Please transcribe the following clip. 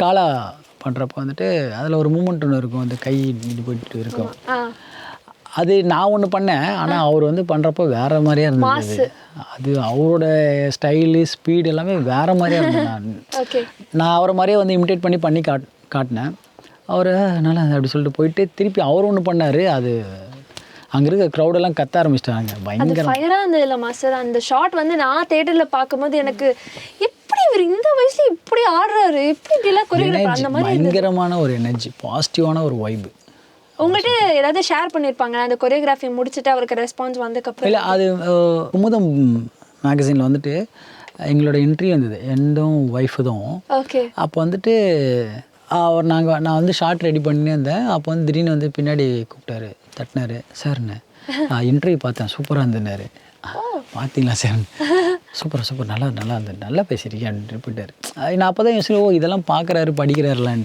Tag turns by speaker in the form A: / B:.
A: Scala பண்ணுறப்ப வந்துட்டு அதில் ஒரு மூமெண்ட் ஒன்று இருக்கும். அந்த கை இது போயிட்டு இருக்கும். அது நான் ஒன்று பண்ணேன். ஆனால் அவர் வந்து பண்ணுறப்போ வேற மாதிரியா இருந்தது. அது அவரோட ஸ்டைலு ஸ்பீடு எல்லாமே வேற மாதிரியா இருந்தது. நான் அவரை மாதிரியே வந்து இமிட்டேட் பண்ணி பண்ணி காட் காட்டினேன். அவர் நல்லா அப்படி சொல்லிட்டு போயிட்டு திருப்பி அவர் ஒன்று பண்ணார். அது அங்கே இருக்க க்ரௌடெல்லாம் கத்த ஆரம்பிச்சிட்டாங்க. பயங்கர
B: ஃபயராக இருந்தது இல்லை மாஸ்டர் அந்த ஷாட் வந்து நான் தேட்டரில் பார்க்கும்போது எனக்கு இவர் இந்த வயசுல இப்படி ஆடுறாரு? எப்படி இப்படிலாம் கொரியோகிராஃபர் அந்த மாதிரி
A: பயங்கரமான ஒரு எனர்ஜி பாசிட்டிவான ஒரு வைபு
B: உங்கள்கிட்ட ஏதாவது ஷேர் பண்ணியிருப்பாங்க அந்த கொரியோகிராஃபி முடிச்சுட்டு அவருக்கு ரெஸ்பான்ஸ் வந்ததுக்கப்புறம்?
A: இல்லை அது குமுதம் மேகசினில் வந்துட்டு எங்களோட இன்டர்வியூ வந்தது. எண்டும் ஒய்ஃபுதும்
B: ஓகே
A: அப்போ வந்துட்டு அவர் நாங்கள் நான் வந்து ஷார்ட் ரெடி பண்ணி இருந்தேன். அப்போ வந்து திடீர்னு வந்து பின்னாடி கூப்பிட்டாரு தட்டினாரு சார்ண்ணே இன்டர்வியூ பார்த்தேன். சூப்பராக இருந்தேன்னாரு. பார்த்தீங்களா சார் சூப்பர் சூப்பர். நல்லா நல்லா இருந்தது நல்லா பேசியிருக்கேன் அப்படின்னு போயிட்டார். நான் அப்போ தான் யோசிக்கிறேன் ஓ இதெல்லாம் பார்க்குறாரு படிக்கிறாருலான்ட்டு.